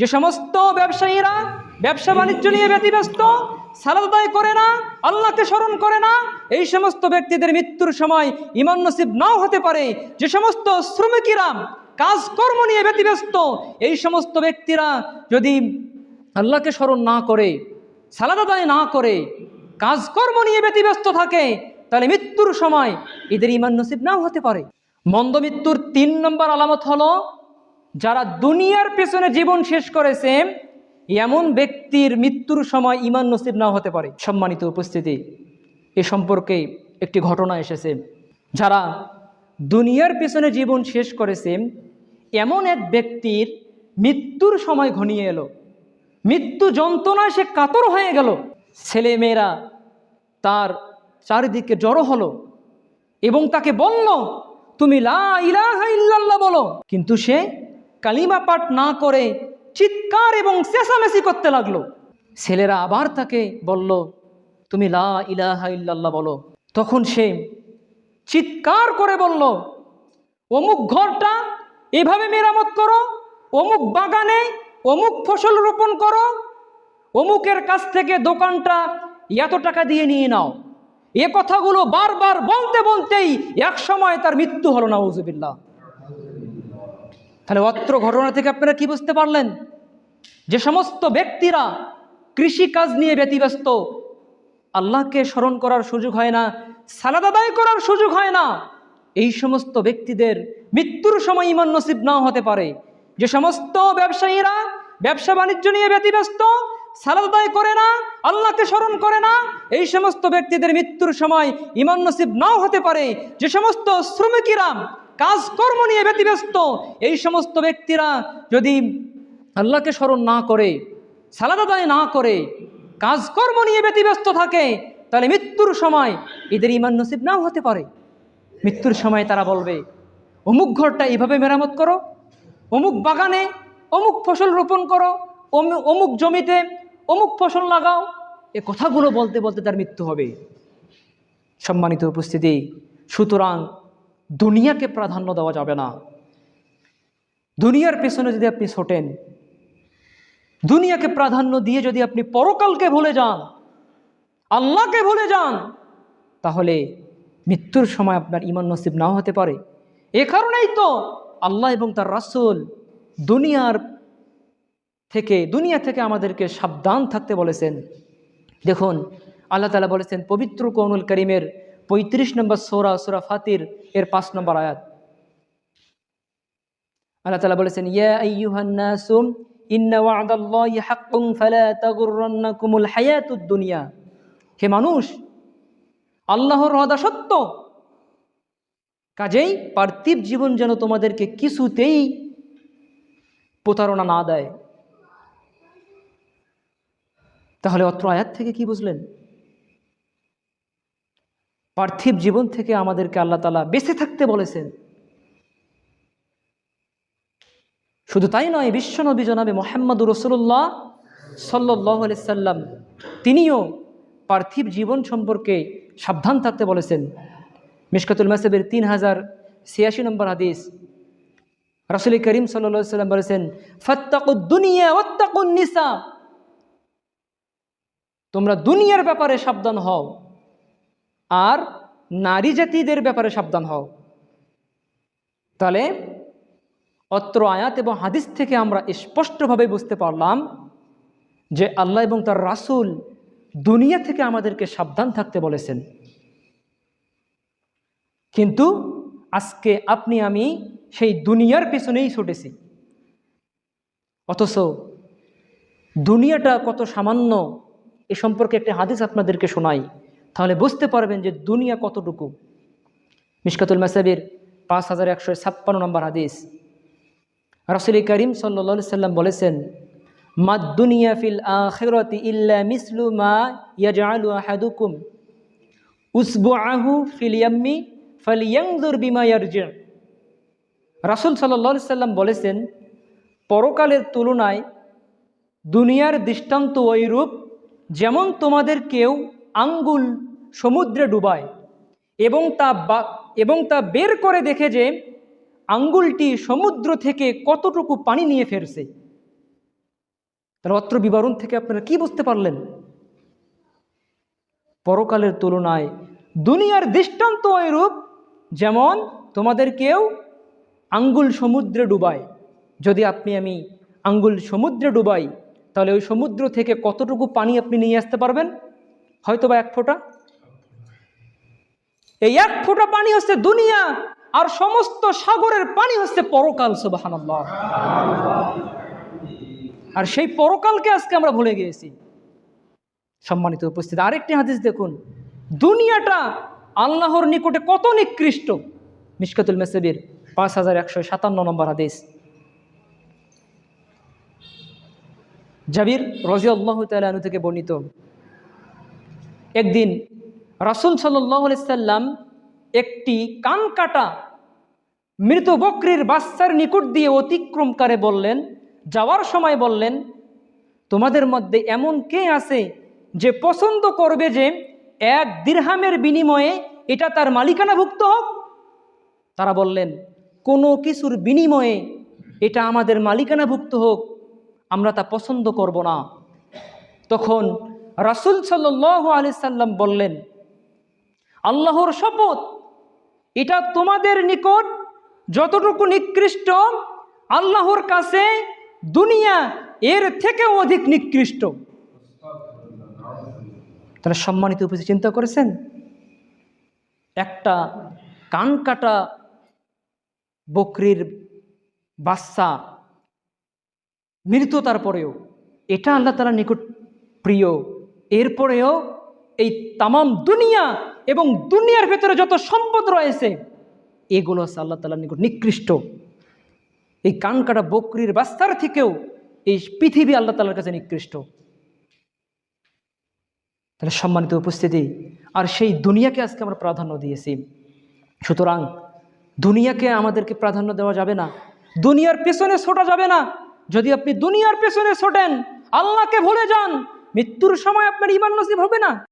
যে সমস্ত ব্যবসায়ীরা ব্যবসা বাণিজ্য নিয়ে ব্যতিব্যস্ত, সালাদ আদায় করে না, আল্লাহকে স্মরণ করে না, এই সমস্ত ব্যক্তিদের মৃত্যুর সময় ইমান নসিব নাও হতে পারে। যে সমস্ত শ্রমিকেরা কাজকর্ম নিয়ে ব্যতিব্যস্ত, এই সমস্ত ব্যক্তিরা যদি আল্লাহকে স্মরণ না করে, সালাদ আদায় না করে, কাজকর্ম নিয়ে ব্যতিব্যস্ত থাকে, তাহলে মৃত্যুর সময় এদের ইমান নসিব নাও হতে পারে। মন্দ মৃত্যুর তিন নম্বর আলামত হলো যারা দুনিয়ার পেছনে জীবন শেষ করেছে, এমন ব্যক্তির মৃত্যুর সময় ইমান নসিব না হতে পারে। সম্মানিত উপস্থিতি, এ সম্পর্কে একটি ঘটনা এসেছে। যারা দুনিয়ার পেছনে জীবন শেষ করেছে, এমন এক ব্যক্তির মৃত্যুর সময় ঘনিয়ে এলো। মৃত্যু যন্ত্রণায় সে কাতর হয়ে গেল। ছেলে মেয়েরা তার চারিদিকে জড়ো হলো এবং তাকে বলল, তুমি লা ইলাহা ইল্লাল্লাহ বলো। কিন্তু সে কালিমা পাঠ না করে চিৎকার এবং চেঁচামেচি করতে লাগল। ছেলেরা আবার তাকে বলল, তুমি লা ইলাহা ইল্লাল্লাহ বলো। তখন সে চিৎকার করে বলল, অমুক ঘরটা এভাবে মেরামত করো, অমুক বাগানে অমুক ফসল রোপণ করো, অমুকের কাছ থেকে দোকানটা এত টাকা দিয়ে নিয়ে নাও। এ কথাগুলো বারবার বলতে, বলতেই এক সময় তার মৃত্যু হলো না উজুবিল্লা তাহলে অত্র ঘটনা থেকে আপনারা কি বুঝতে পারলেন? যে সমস্ত ব্যক্তিরা কৃষি কাজ নিয়ে ব্যতিব্যস্ত, আল্লাহকে স্মরণ করার সুযোগ হয় না সালাদ আদায় করার সুযোগ হয় না, এই সমস্ত ব্যক্তিদের মৃত্যুর সময় ইমান নসিব নাও হতে পারে। যে সমস্ত ব্যবসায়ীরা ব্যবসা বাণিজ্য নিয়ে ব্যতিব্যস্ত সালাদ আদায় করে না, আল্লাহকে স্মরণ করে না, এই সমস্ত ব্যক্তিদের মৃত্যুর সময় ইমান নসিব নাও হতে পারে। যে সমস্ত শ্রমিকেরা কাজকর্ম নিয়ে ব্যতিব্যস্ত। এই সমস্ত ব্যক্তিরা যদি আল্লাহকে স্মরণ না করে সালাদ আদায় না করে, কাজকর্ম নিয়ে ব্যতিব্যস্ত থাকে, তাহলে মৃত্যুর সময় এদের ইমান নসিব নাও হতে পারে। মৃত্যুর সময় তারা বলবে, অমুক ঘরটা এভাবে মেরামত করো, অমুক বাগানে অমুক ফসল রোপণ করো, অমু- অমুক জমিতে অমুক ফসল লাগাও। এ কথাগুলো বলতে বলতে তার মৃত্যু হবে। সম্মানিত উপস্থিতি, সুতরাং দুনিয়াকে প্রাধান্য দেওয়া যাবে না। দুনিয়ার পেছনে যদি আপনি ছোটেন, দুনিয়াকে প্রাধান্য দিয়ে যদি আপনি পরকালকে ভুলে যান, আল্লাহকে ভুলে যান, তাহলে মৃত্যুর সময় আপনার ইমান নসিব নাও হতে পারে। এ কারণেই তো আল্লাহ এবং তার রাসূল দুনিয়ার থেকে, দুনিয়া থেকে আমাদেরকে সাবধান থাকতে বলেছেন। দেখুন, আল্লাহ তালা বলেছেন, পবিত্র কৌনুল করিমের পঁয়ত্রিশ নম্বর সোরা সোরা ফাতির, এর পাঁচ নম্বর আয়াত। আল্লাহ তালা বলেছেন, ইয়া আইয়ুহান্নাসুম ইন্না ওয়াদাল্লাহি হাক্কুন ফালা তাগুররান্নাকুমুল হায়াতুদ দুনিয়া। হে মানুষ, আল্লাহর ওয়াদা সত্য। কাজেই পার্থিব জীবন যেন তোমাদেরকে কিছুতেই প্রতারণা না দেয়। তাহলে অত্র আয়াত থেকে কি বুঝলেন? পার্থিব জীবন থেকে আমাদেরকে আল্লাহ তালা বেঁচে থাকতে বলেছেন। শুধু তাই নয় বিশ্বনবী জনাবে মোহাম্মদ রসুল্লাহ সাল্লাহ সাল্লাম তিনিও পার্থিব জীবন সম্পর্কে সাবধান থাকতে বলেছেন। মিশকাতুল মাসেবের তিন হাজার ছিয়াশি নম্বর হাদিস। রাসুল করিম সাল্লা সাল্লাম বলেছেন ফত্তাকুদ্দুনিয়া নিসা। তোমরা দুনিয়ার ব্যাপারে সাবধান হও। আর নারী জাতিদের ব্যাপারে সাবধান হও। তাহলে অত্র আয়াত এবং হাদিস থেকে আমরা স্পষ্টভাবে বুঝতে পারলাম যে আল্লাহ এবং তার রাসূল দুনিয়া থেকে আমাদেরকে সাবধান থাকতে বলেছেন। কিন্তু আজকে আপনি, আমি সেই দুনিয়ার পেছনেই ছুটেছি। অথচ দুনিয়াটা কত সামান্য এ সম্পর্কে একটি হাদিস আপনাদেরকে শোনাই। তাহলে বুঝতে পারবেন যে দুনিয়া কতটুকু। মিশকাতুল মাসাবির পাঁচ হাজার একশো ছাপ্পান্ন নম্বর হাদিস। রসুল করিম সাল্লা সাল্লাম বলেছেন, মা দুনিয়া ফিল আখিরাতি ইল্লা মিসলু মা ইয়াজআলু আহাদুকুম। উসবুআহু ফিল ইয়াম্মি ফালিয়ানজুর বিমা ইয়ারজি। রাসূল আলাইহি সাল্লাম বলেছেন, পরকালের তুলনায় দুনিয়ার দৃষ্টান্ত ওইরূপ যেমন তোমাদের কেউ আঙ্গুল সমুদ্রে ডুবায় এবং তা এবং তা বের করে দেখে যে আঙ্গুলটি সমুদ্র থেকে কতটুকু পানি নিয়ে ফেরছে। তাহলে অত্র বিবরণ থেকে আপনারা কি বুঝতে পারলেন? পরকালের তুলনায় দুনিয়ার দৃষ্টান্ত রূপ যেমন তোমাদের কেউ আঙ্গুল সমুদ্রে ডুবায়। যদি আপনি, আমি আঙ্গুল সমুদ্রে ডুবাই, তাহলে ওই সমুদ্র থেকে কতটুকু পানি আপনি নিয়ে আসতে পারবেন? হয়তো বা এক ফোঁটা? এই এক ফোঁটা পানি হচ্ছে দুনিয়া, আর সমস্ত সাগরের পানি হচ্ছে পরকাল সুবাহান আর সেই পরকালকে আজকে আমরা ভুলে গিয়েছি। সম্মানিত উপস্থিতি, আরেকটি হাদিস দেখুন। দুনিয়াটা আল্লাহর নিকটে কত নিকৃষ্ট। মিশকাতুল মেসেবির পাঁচ হাজার একশো সাতান্ন নম্বর হাদিস। জাবির রাজি আল্লাহ তালু থেকে বর্ণিত। একদিন রাসুল সাল্লাম একটি কান কাটা মৃত বকরির বাচ্চার নিকট দিয়ে অতিক্রমকারে বললেন, যাওয়ার সময় বললেন, তোমাদের মধ্যে এমন কে আছে যে পছন্দ করবে যে এক দীর্হামের বিনিময়ে এটা তার মালিকানাভুক্ত হোক? তারা বললেন, কোনো কিছুর বিনিময়ে এটা আমাদের মালিকানাভুক্ত হোক, আমরা তা পছন্দ করব না। তখন রাসুল সাল্লাহ আলি সাল্লাম বললেন, আল্লাহর শপথ, এটা তোমাদের নিকট যতটুকু নিকৃষ্ট, আল্লাহর কাছে দুনিয়া এর থেকেও অধিক নিকৃষ্ট। তারা সম্মানিত উপস্থিত চিন্তা করেছেন? একটা কান কাটা বকরির বাচ্চা মৃত তারপরেও এটা আল্লাহ তালা নিকট প্রিয়। এরপরেও এই তামাম দুনিয়া এবং দুনিয়ার ভেতরে যত সম্পদ রয়েছে, এগুলো হচ্ছে আল্লাহ তালার নিকট নিকৃষ্ট। এই কান কাটা বকরির বাস্তার থেকেও এই পৃথিবী আল্লাহ তালার কাছে নিকৃষ্ট। তাহলে সম্মানিত উপস্থিতি, আর সেই দুনিয়াকে আজকে আমরা প্রাধান্য দিয়েছি। সুতরাং দুনিয়াকে আমাদেরকে প্রাধান্য দেওয়া যাবে না, দুনিয়ার পেছনে ছোটা যাবে না। যদি আপনি দুনিয়ার পেছনে ছোটেন, আল্লাহকে ভুলে যান মৃত্যুর সময় আপনার ইমান নসিব হবে না।